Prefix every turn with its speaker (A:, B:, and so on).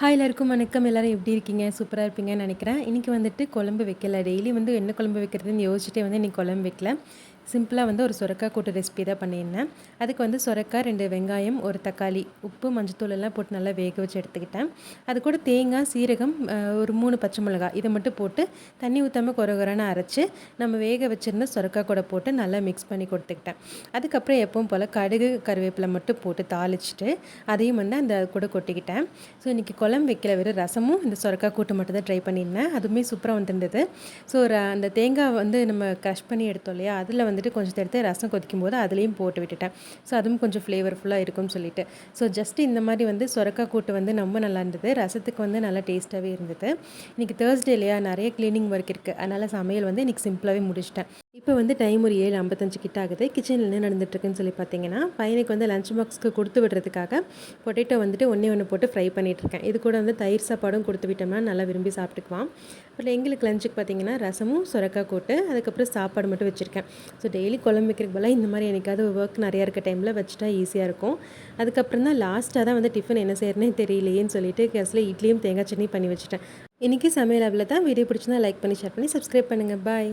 A: Hi எல்லாருக்கும் வணக்கம். எல்லோரும் எப்படி இருக்கீங்க? சூப்பராக இருப்பீங்கன்னு நினைக்கிறேன். இன்றைக்கி வந்துட்டு குழம்பு வைக்கல. டெய்லி வந்து என்ன குழம்பு வைக்கிறதுன்னு யோசிச்சுட்டே வந்து இன்றைக்கி குழம்பு வைக்கல. சிம்பிளாக வந்து ஒரு சுரக்காய் கூட்டு ரெசிபி தான் பண்ணியிருந்தேன். அதுக்கு வந்து சுரக்காய் ரெண்டு வெங்காயம் ஒரு தக்காளி உப்பு மஞ்சத்தூள் எல்லாம் போட்டு நல்லா வேக வச்சு எடுத்துக்கிட்டேன். அது கூட தேங்காய் சீரகம் ஒரு மூணு பச்சை மிளகாய் இதை மட்டும் போட்டு தண்ணி ஊற்றாமல் குறகுறான அரைச்சி நம்ம வேக வச்சுருந்த சுரக்காய் கூட போட்டு நல்லா மிக்ஸ் பண்ணி கொடுத்துக்கிட்டேன். அதுக்கப்புறம் எப்பவும் போல் கடுகு கருவேப்பிலை மட்டும் போட்டு தாளிச்சிட்டு அதையும் வந்து அந்த கூட கொட்டிக்கிட்டேன். ஸோ இன்றைக்கி குழம்பு வைக்கல வெறும் ரசமும் இந்த சுரக்காய் கூட்டு மட்டும் தான் ட்ரை பண்ணியிருந்தேன். அதுவுமே சூப்பராக வந்துருந்தது. ஸோ அந்த தேங்காய் வந்து நம்ம க்ரஷ் பண்ணி எடுத்தோம் இல்லையா அதில் வந்து வந்துட்டு கொஞ்சம் எடுத்து ரசம் கொதிக்கும் போது அதுலேயும் போட்டு விட்டுட்டேன். ஸோ அதுவும் கொஞ்சம் ஃப்ளேவர்ஃபுல்லாக இருக்கும்னு சொல்லிட்டு. ஸோ ஜஸ்ட் இந்த மாதிரி வந்து சுரக்கா கூட்டு வந்து ரொம்ப நல்லா இருந்தது. ரசத்துக்கு வந்து நல்லா டேஸ்ட்டாகவே இருந்தது. இன்றைக்கி தேர்ஸ்டே இல்லையா? நிறைய க்ளீனிங் ஒர்க் இருக்குது அதனால் சமையல் வந்து இன்றைக்கி சிம்பிளாகவே முடிச்சிட்டேன். இப்போ வந்து டைம் ஒரு ஏழு ஐம்பத்தஞ்சு கிட்ட ஆகுது. கிச்சனில் என்ன நடந்துட்டுருக்குன்னு சொல்லி பார்த்தீங்கன்னா பையனுக்கு வந்து லஞ்ச் பாக்ஸ்க்கு கொடுத்து விடுறதுக்காக பொட்டேட்டோ வந்துட்டு ஒன்றே ஒன்று போட்டு ஃப்ரை பண்ணிகிட்ருக்கேன் இது கூட வந்து தயிர் சாப்பாடும் கொடுத்து விட்டோம்னா நல்லா விரும்பி சாப்பிட்டுக்குவான். அப்புறம் எங்களுக்கு லஞ்சுக்கு பார்த்தீங்கன்னா ரசமும் சுரக்காய் கூட்டு அதுக்கப்புறம் சாப்பாடு மட்டும் வச்சுருக்கேன். ஸோ டெய்லி குழம்பு வைக்கிறதுக்கு பதிலாக இந்த மாதிரி எனக்காவது ஒர்க் நிறையா இருக்க டைமில் வச்சுட்டா ஈஸியாக இருக்கும். அதுக்கப்புறம் தான் லாஸ்ட்டாக தான் வந்து டிஃபன் என்ன செய்யறனே தெரியலையேன்னு சொல்லிட்டு கேஸில் இட்லியும் தேங்காய் சட்னி பண்ணி வச்சுட்டேன். இன்றைக்கி சமையல் அவ்வளோ தான். வீடியோ பிடிச்சிருந்தா லைக் பண்ணி ஷேர் பண்ணி சப்ஸ்கிரைப் பண்ணுங்கள் பாய்